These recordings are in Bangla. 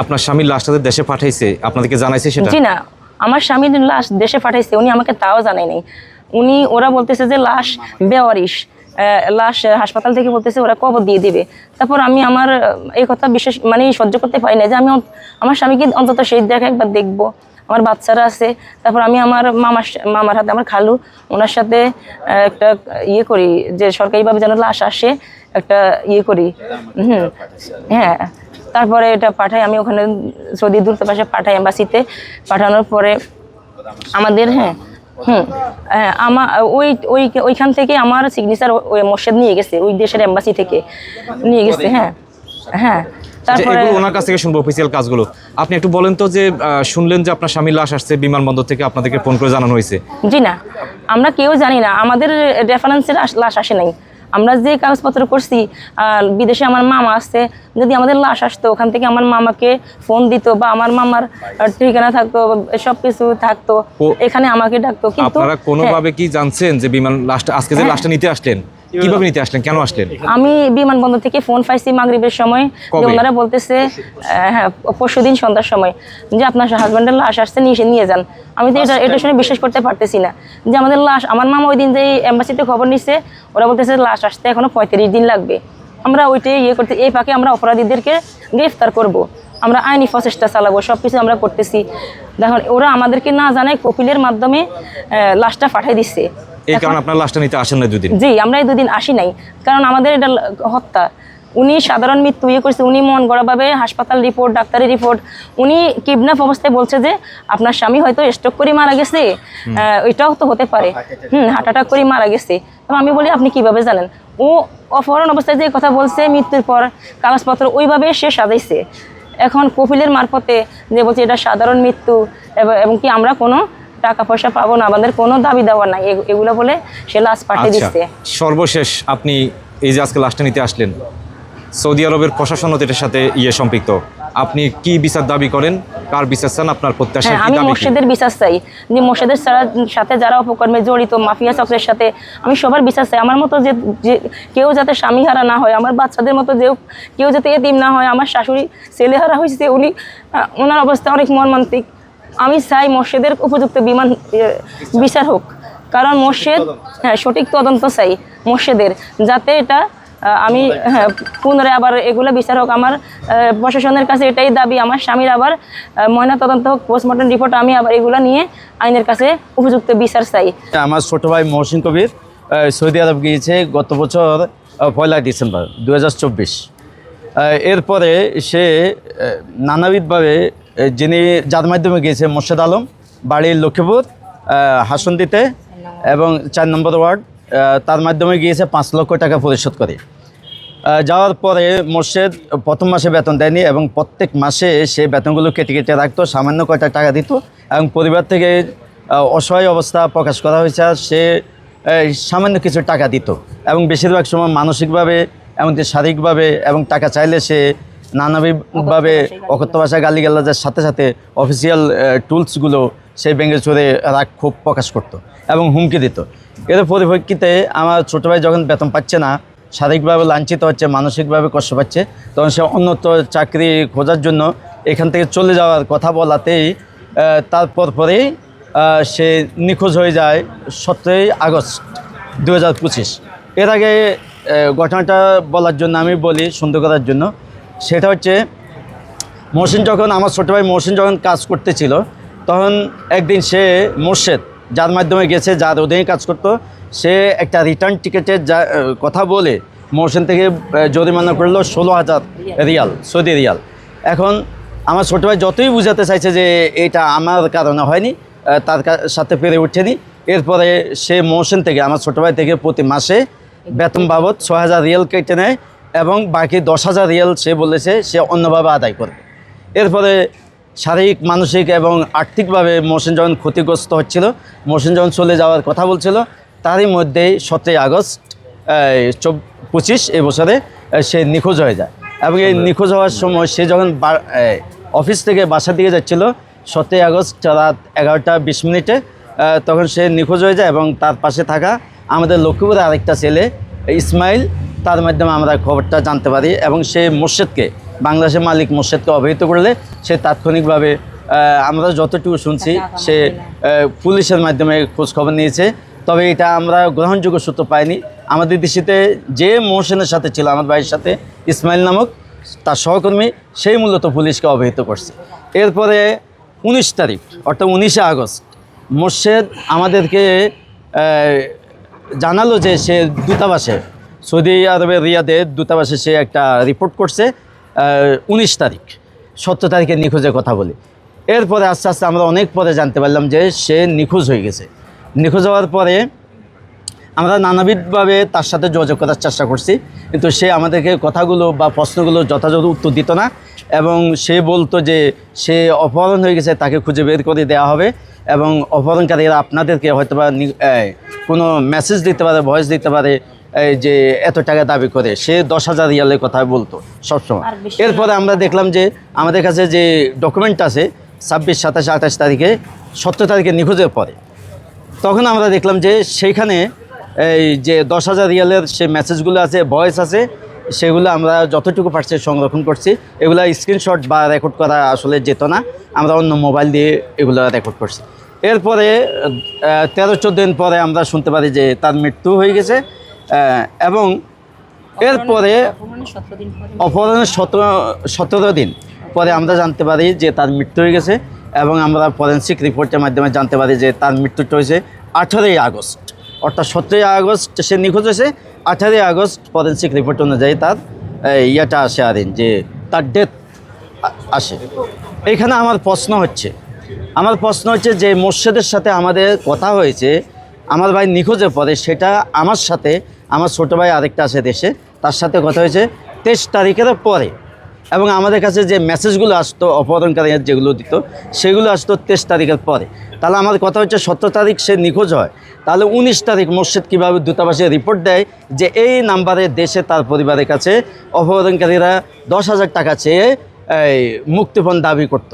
আপনার স্বামীর লাশটাতে দেশে পাঠাইছে, আপনাদেরকে জানাইছে সেটা? জি না, আমার স্বামীর লাশ দেশে পাঠাইছে, উনি আমাকে তাও জানাই নাই। উনি, ওরা বলতেছে যে লাশ বেওয়ারিশ লাশ হাসপাতাল থেকে বলতেছে ওরা কবর দিয়ে দিবে। তারপর আমি আমার এই কথা বিশেষ মানে সহ্য করতে পারি না যে আমি আমার স্বামীকে অন্তত সেই দেখা একবার দেখব। আমার বাচ্চারা আছে, তারপর আমি আমার মামার মামার হাতে আমার খালু, ওনার সাথে একটা ইয়ে করি যে সরকারিভাবে যেন লাশ আসে, একটা ইয়ে করি। হুম হ্যাঁ। তারপরে এটা পাঠাই আমি ওখানে সৌদি দূতাবাসে পাঠাই এম্বাসিতে পাঠানোর পরে আমাদের হ্যাঁ হুম হ্যাঁ আমার ওই ওই ওইখান থেকে আমার সিগনেচার ওই মোর্শেদ নিয়ে গেছে ওই দেশের এম্বাসি থেকে নিয়ে গেছে হ্যাঁ হ্যাঁ তারপরে ওনার কাছ থেকে শুনব অফিসিয়াল কাজগুলো। আপনি একটু বলেন তো যে শুনলেন যে আপনার স্বামীর লাশ আসছে বিমানবন্দর থেকে আপনাদেরকে ফোন করে জানানো হয়েছে। জি না আমরা কেউ জানি না আমাদের রেফারেন্সের লাশ আসে নাই। আমরা যে কাগজপত্র করছি আর বিদেশে আমার মামা আসছে যদি আমাদের লাশ আসতো ওখান থেকে আমার মামাকে ফোন দিত বা আমার মামার ঠিকানা থাকতো সব কিছু থাকতো এখানে আমাকে ডাকতো। কিন্তু আপনারা হ্যাঁ, কোনোভাবে কি জানছেন যে বিমান লাস্ট আজকে যে লাশটা নিতে আসলেন? কীভাবে নিতে আসলেন? কেন আসলেন? আমি বিমানবন্দর থেকে ফোন পাইছি মাগরিবের সময়। যে ওনারা বলতেছে হ্যাঁ পরশু দিন সন্ধ্যার সময়। যে আপনার হাজব্যান্ডের লাশ আসছে নিয়ে নিয়ে যান। আমি তো এটা এটা শুনে বিশ্বাস করতে পারতেছি না। যে আমাদের লাশ আমার মামা ওই দিন যে এম্বাসিতে খবর নিচ্ছে ওরা বলতেছে লাশ আসতে এখনও পঁয়ত্রিশ দিন লাগবে। আমরা ওইটাই ইয়ে করতে এই ফাঁকে আমরা অপরাধীদেরকে গ্রেফতার করব। আমরা আইনি প্রচেষ্টা চালাবো সব কিছু আমরা করতেছি। দেখুন ওরা আমাদেরকে না জানায় কপিলের মাধ্যমে আহ, লাশটা পাঠিয়ে দিচ্ছে এই কারণে আপনার লাশটা নিতে আসেন না দুদিন। জি আমরা এই দুদিন আসি নাই। কারণ আমাদের এটা হত্যা। উনি সাধারণ মৃত্যু ইয়ে করছে উনি মন গড়াভাবে হাসপাতাল রিপোর্ট ডাক্তারি রিপোর্ট উনি কিডন্যাপ অবস্থায় বলছে যে আপনার স্বামী হয়তো স্ট্রোক করে মারা গেছে। এটাও তো হতে পারে। হুম হার্ট অ্যাটাক করে মারা গেছে। এবং আমি বলি আপনি কীভাবে জানেন? ও অপহরণ অবস্থায় যে কথা বলছে মৃত্যুর পর কাগজপত্র ওইভাবে সে সাজাইছে। এখন কপিলের মারফতে যে বলছে এটা সাধারণ মৃত্যু এবং এবং কি আমরা কোনো টাকা পয়সা পাবো না আমাদের কোনো দাবি দেওয়া নাই। এগুলো বলে সে লাশ পাঠিয়ে আচ্ছা দিচ্ছে। সর্বশেষ আপনি এই যে আজকে লাশটা নিতে আসলেন সৌদি আরবের প্রশাসনও তো এটার সাথে ইয়ে সম্পৃক্ত। আপনি কি বিচার দাবি করেন? কার বিচার চান? আপনার প্রত্যাশা হ্যাঁ আমি? মোর্শেদের বিশ্বাস চাই। যে মোর্শেদের সারা- সাথে যারা অপকর্মে জড়িত মাফিয়া চক্রের সাথে আমি সবার বিশ্বাস চাই। আমার মতো যে কেউ যাতে স্বামীহারা না হয় আমার বাচ্চাদের মতো যে কেউ যাতে এতিম না হয় আমার শাশুড়ি ছেলেহারা হয়েছে উনি ওনার অবস্থা অনেক মর্মান্তিক। আমি চাই মোর্শেদের উপযুক্ত বিমান ইয়ে, বিচার হোক। কারণ মোর্শেদ হ্যাঁ সঠিক তদন্ত চাই মোর্শেদের যাতে এটা আমি হ্যাঁ পুনরায় আবার এগুলো বিচার হোক। আমার প্রশাসনের কাছে এটাই দাবি। আমার স্বামীর আবার ময়না তদন্ত হোক পোস্টমর্টম রিপোর্ট আমি আবার এগুলো নিয়ে আইনের কাছে উপযুক্ত বিচার চাই। আমার ছোট ভাই মহসিন কবির সৌদি আরব গিয়েছে গত বছর পয়লা ডিসেম্বর দু হাজার চব্বিশ। এরপরে সে নানাবিধভাবে যিনি যার মাধ্যমে গিয়েছে, মোর্শেদ আলম, বাড়ির লক্ষ্মীপুর হাসন্দিতে, এবং চার নম্বর ওয়ার্ড তার মাধ্যমে গিয়েছে পাঁচ লক্ষ টাকা পরিশোধ করে। যাওয়ার পরে মোর্শেদ প্রথম মাসে বেতন দেয়নি এবং প্রত্যেক মাসে সে বেতনগুলো কেটে কেটে রাখতো, সামান্য কয়টা টাকা দিত এবং পরিবার থেকে অসহায় অবস্থা প্রকাশ করা হয়েছে সে সামান্য কিছু টাকা দিত। এবং বেশিরভাগ সময় মানসিকভাবে, এমনকি শারীরিকভাবে, এবং টাকা চাইলে সে নানাবিধভাবে অকথ্য ভাষা গালিগালাজের সাথে সাথে অফিসিয়াল টুলসগুলো সেই ভেঙে চড়ে রাগ ক্ষোভ প্রকাশ করত এবং হুমকি দিত। এর পরিপ্রেক্ষিতে আমার ছোটো ভাই যখন বেতন পাচ্ছে না শারীরিকভাবে লাঞ্ছিত হচ্ছে মানসিকভাবে কষ্ট পাচ্ছে তখন সে অন্যত্র চাকরি খোঁজার জন্য এখান থেকে চলে যাওয়ার কথা বলাতেই তারপর পরেই সে নিখোঁজ হয়ে যায় সতেরোই আগস্ট দু হাজার পঁচিশ। এর আগে ঘটনাটা বলার জন্য আমি বলি সুন্দর করার জন্য। সেটা হচ্ছে মহসিন যখন, আমার ছোটো ভাই মহসিন যখন কাজ করতেছিল, তখন একদিন সে মোর্শেদ, যার মাধ্যমে গেছে, যার অধীনে কাজ করতো, সে একটা রিটার্ন টিকিটের যা কথা বলে মহসিন থেকে জরিমানা করল ষোলো হাজার রিয়াল, সৌদি রিয়াল। এখন আমার ছোটো ভাই যতই বুঝাতে চাইছে যে এটা আমার কারণে হয়নি তার সাথে পেরে উঠেনি, এরপরে সে মহসিন থেকে, আমার ছোটো ভাই থেকে প্রতি মাসে বেতন বাবদ ছ হাজার রিয়াল কেটে নেয় এবং বাকি দশ হাজার রিয়াল সে বলেছে সে অন্যভাবে আদায় করবে। এরপরে শারীরিক মানসিক এবং আর্থিকভাবে মহসিন যখন ক্ষতিগ্রস্ত হচ্ছিল মহসিন যখন চলে যাওয়ার কথা বলছিল তারই মধ্যেই সতেরোই আগস্ট চব পঁচিশ এ বছরে সে নিখোঁজ হয়ে যায়। এবং এই নিখোঁজ হওয়ার সময় সে যখন অফিস থেকে বাসার দিকে যাচ্ছিল সতেরোই আগস্ট রাত এগারোটা বিশ মিনিটে তখন সে নিখোঁজ হয়ে যায় এবং তার পাশে থাকা আমাদের লক্ষ্মীপুরে আরেকটা ছেলে ইসমাইল তার মাধ্যমে আমরা খবরটা জানতে পারি এবং সে মোর্শেদকে বাংলাদেশের মালিক মোর্শেদকে অবহিত করলে সে তাৎক্ষণিকভাবে আমরা যতটুকু শুনছি সে পুলিশের মাধ্যমে খোঁজ খবর নিয়েছে। তবে এটা আমরা গ্রহণযোগ্য সূত্র পাইনি। আমাদের দৃষ্টিতে যে মোহসেনের সাথে ছিল আমার ভাইয়ের সাথে ইসমাইল নামক তার সহকর্মী সেই মূলত পুলিশকে অবহিত করছে। এরপরে উনিশ তারিখ অর্থাৎ উনিশে আগস্ট মোর্শেদ আমাদেরকে জানালো যে সে দূতাবাসে সৌদি আরবের রিয়াদে দূতাবাসে সে একটা রিপোর্ট করছে উনিশ তারিখ, সত্তর তারিখে নিখোঁজের কথা বলি। এরপরে আস্তে আস্তে আমরা অনেক পরে জানতে পারলাম যে সে নিখোঁজ হয়ে গেছে। নিখোঁজ হওয়ার পরে আমরা নানাবিধভাবে তার সাথে যোগাযোগ করার চেষ্টা করছি, কিন্তু সে আমাদেরকে কথাগুলো বা প্রশ্নগুলো যথাযথ উত্তর দিত না এবং সে বলতো যে সে অপহরণ হয়ে গেছে, তাকে খুঁজে বের করে দেওয়া হবে এবং অপহরণকারীরা আপনাদেরকে হয়তো বা কোনো মেসেজ দিতে পারে ভয়েস দিতে পারে এই যে এত টাকা দাবি করে সে দশ হাজার রিয়ালের কথা বলতো সবসময়। এরপরে আমরা দেখলাম যে আমাদের কাছে যে ডকুমেন্ট আছে ছাব্বিশ সাতাশ আঠাশ তারিখে সতেরো তারিখে নিখোঁজের পরে। তখন আমরা দেখলাম যে সেইখানে এই যে দশ হাজার রিয়ালের সে মেসেজগুলো আছে ভয়েস আছে সেগুলো আমরা যতটুকু পারছি সংরক্ষণ করছি। এগুলো স্ক্রিনশট বা রেকর্ড করা আসলে যেত না। আমরা অন্য মোবাইল দিয়ে এগুলো রেকর্ড করছি। এরপরে তেরো চোদ্দ দিন পরে আমরা শুনতে পারি যে তার মৃত্যু হয়ে গেছে। এবং এরপরে অপহরণের সতেরো সতেরো দিন পরে আমরা জানতে পারি যে তার মৃত্যু হয়ে গেছে এবং আমরা ফরেন্সিক রিপোর্টের মাধ্যমে জানতে পারি যে তার মৃত্যুটা হয়েছে আঠারোই আগস্ট। অর্থাৎ সতেরোই আগস্ট সে নিখোঁজ হয়েছে। আঠারোই আগস্ট ফরেন্সিক রিপোর্ট অনুযায়ী তার ইয়েটা আসে আর যে তার ডেথ আসে। এখানে আমার প্রশ্ন হচ্ছে আমার প্রশ্ন হচ্ছে যে মোর্শেদের সাথে আমাদের কথা হয়েছে আমার ভাই নিখোঁজের পরে সেটা আমার সাথে আমার ছোটো ভাই আরেকটা আছে দেশে, তার সাথে কথা হয়েছে, তেইশ তারিখের পরে। এবং আমাদের কাছে যে মেসেজগুলো আসতো অপহরণকারী যেগুলো দিত, সেগুলো আসতো তেইশ তারিখের পরে। তাহলে আমার কথা হচ্ছে সতেরো তারিখ সে নিখোঁজ হয়। তাহলে উনিশ তারিখ মোর্শেদ কীভাবে দূতাবাসে রিপোর্ট দেয় যে এই নাম্বারে দেশে তার পরিবারের কাছে অপহরণকারীরা দশ হাজার টাকা চেয়ে মুক্তিপণ দাবি করত।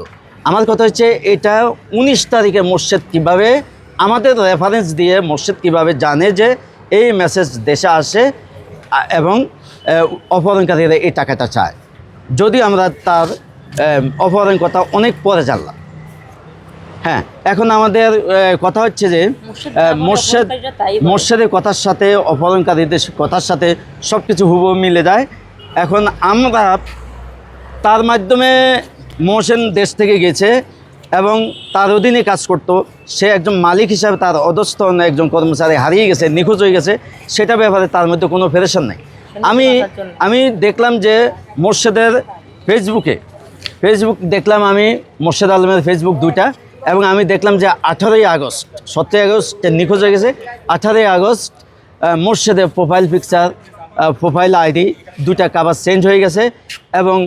আমার কথা হচ্ছে এটা উনিশ তারিখে মোর্শেদ কীভাবে, আমাদের রেফারেন্স দিয়ে মোর্শেদ কীভাবে জানে যে এই মেসেজ দেশে আসে এবং অপহরণকারীরা এই টাকাটা চায়। যদি আমরা তার অপহরণ কথা অনেক পরে জানলাম। হ্যাঁ এখন আমাদের কথা হচ্ছে যে মোর্শেদ। মোর্শেদের কথার সাথে অপহরণকারীদের কথার সাথে সব কিছু হুবহু মিলে যায়। এখন আমরা তার মাধ্যমে মোহসেন দেশ থেকে গেছে। এবং তার অধীনে কাজ করত। সে একজন মালিক হিসাবে তার অধস্থন একজন কর্মচারী হারিয়ে গেছে নিখোঁজ হয়ে গেছে সেটা ব্যাপারে তার মধ্যে কোনো ফেরেশন নাই। আমি আমি দেখলাম যে মোর্শেদের ফেসবুকে ফেসবুক দেখলাম আমি মোর্শেদ আলমের ফেসবুক দুইটা এবং আমি দেখলাম যে আঠারোই আগস্ট সতেরোই আগস্ট নিখোঁজ হয়ে গেছে আঠারোই আগস্ট মোর্শেদের প্রোফাইল পিকচার প্রোফাইল আইডি দুটা কাবার চেঞ্জ হয়ে গেছে এবং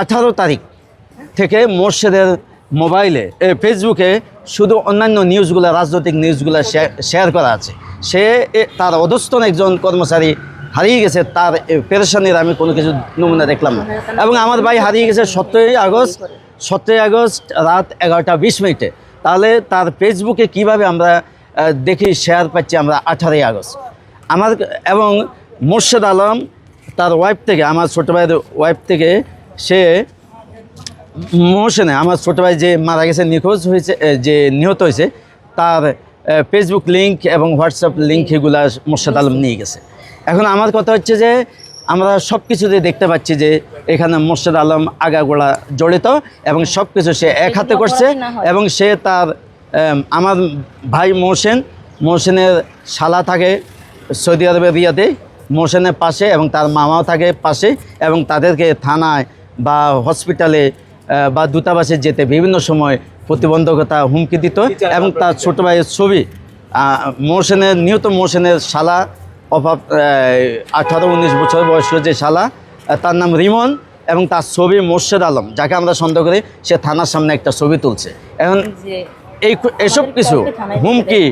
আঠারো তারিখ থেকে মোর্শেদের মোবাইলে এ, ফেসবুকে শুধু অন্যান্য নিউজগুলো রাজনৈতিক নিউজগুলো শেয়ার করা আছে। সে তার অধস্থন একজন কর্মচারী হারিয়ে গেছে তার পেরেশানির আমি কোনো কিছু নমুনা দেখলাম না। এবং আমার ভাই হারিয়ে গেছে সতেরোই আগস্ট সতেরোই আগস্ট রাত এগারোটা বিশ মিনিটে। তাহলে তার ফেসবুকে কীভাবে আমরা দেখি শেয়ার পাচ্ছি আমরা আঠারোই আগস্ট। আমার এবং মোর্শেদ আলম তার ওয়াইফ থেকে আমার ছোটো ভাইয়ের ওয়াইফ থেকে সে মোহসেনে আমার ছোটো ভাই যে মারা গেছে নিখোঁজ হয়েছে যে নিহত হয়েছে তার ফেসবুক লিঙ্ক এবং হোয়াটসঅ্যাপ লিঙ্ক এগুলা মোর্শেদ আলম নিয়ে গেছে। এখন আমার কথা হচ্ছে যে আমরা সব কিছুতে দেখতে পাচ্ছি যে এখানে মোর্শেদ আলম আগাগোড়া জড়িত এবং সব কিছু সে এক হাতে করছে এবং সে তার আমার ভাই মোহসেন মোহসেনের শালা থাকে সৌদি আরবের রিয়াতে মোহসেনের পাশে এবং তার মামাও থাকে পাশে এবং তাদেরকে থানায় বা হসপিটালে বা দূতাবাসে যেতে বিভিন্ন সময় প্রতিবন্ধকতা হুমকি দিত এবং তার ছোট ভাইয়ের ছবি মোহসেনের নিহত মোহসেনের শালা অভাব আঠারো উনিশ বছর বয়স্ক যে শালা তার নাম রিমন এবং তার ছবি মোর্শেদ আলম যাকে আমরা সন্দেহ করি সে থানার সামনে একটা ছবি তুলছে। এখন এই এসব কিছু হুমকি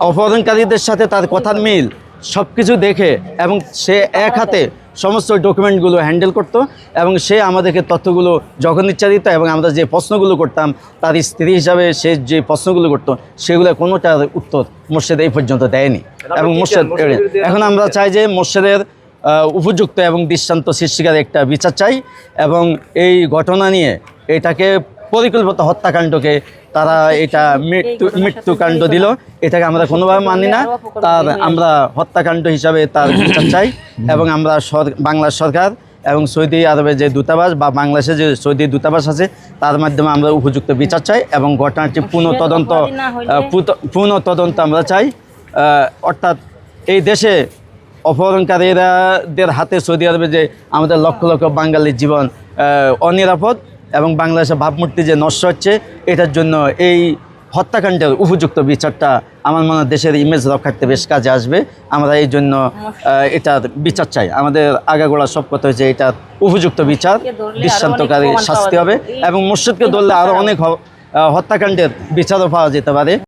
অপহরণকারীদের সাথে তার কথার মিল সব কিছু দেখে এবং সে এক হাতে সমস্ত ডকুমেন্টগুলো হ্যান্ডেল করতো এবং সে আমাদেরকে তথ্যগুলো যখন ইচ্ছা দিত এবং আমরা যে প্রশ্নগুলো করতাম তার স্ত্রী হিসাবে সে যে প্রশ্নগুলো করতো সেগুলো কোনোটার উত্তর মোর্শেদ এই পর্যন্ত দেয়নি এবং মোর্শেদ এখন আমরা চাই যে মোর্শেদের উপযুক্ত এবং দৃষ্টান্ত সৃষ্টিকার একটা বিচার চাই এবং এই ঘটনা নিয়ে এটাকে পরিকল্পিত হত্যাকাণ্ডকে তারা এটা মৃত্যু মৃত্যুকাণ্ড দিল। এটাকে আমরা কোনোভাবে মানি না। তার আমরা হত্যাকাণ্ড হিসাবে তার বিচার চাই এবং আমরা সর- বাংলার সরকার এবং সৌদি আরবের যে দূতাবাস বা বাংলাদেশে যে সৌদি দূতাবাস আছে তার মাধ্যমে আমরা উপযুক্ত বিচার চাই এবং ঘটনাটি পুনঃ তদন্ত পুনঃ তদন্ত আমরা চাই। অর্থাৎ এই দেশে অপহরণকারীরাদের হাতে সৌদি আরবে যে আমাদের লক্ষ লক্ষ বাঙালির জীবন অনিরাপদ। এবং বাংলাদেশের ভাবমূর্তি যে নষ্ট হচ্ছে এটার জন্য এই হত্যাকাণ্ডের উপযুক্ত বিচারটা আমার মনে দেশের ইমেজ রক্ষার্থে বেশ কাজে আসবে। আমরা এই জন্য এটার বিচার চাই। আমাদের আগাগোড়া সব কথা হচ্ছে এটার উপযুক্ত বিচার দৃষ্টান্তকারী শাস্তি হবে এবং মসজিদকে ধরলে আরও অনেক হত্যাকাণ্ডের বিচারও পাওয়া যেতে পারে।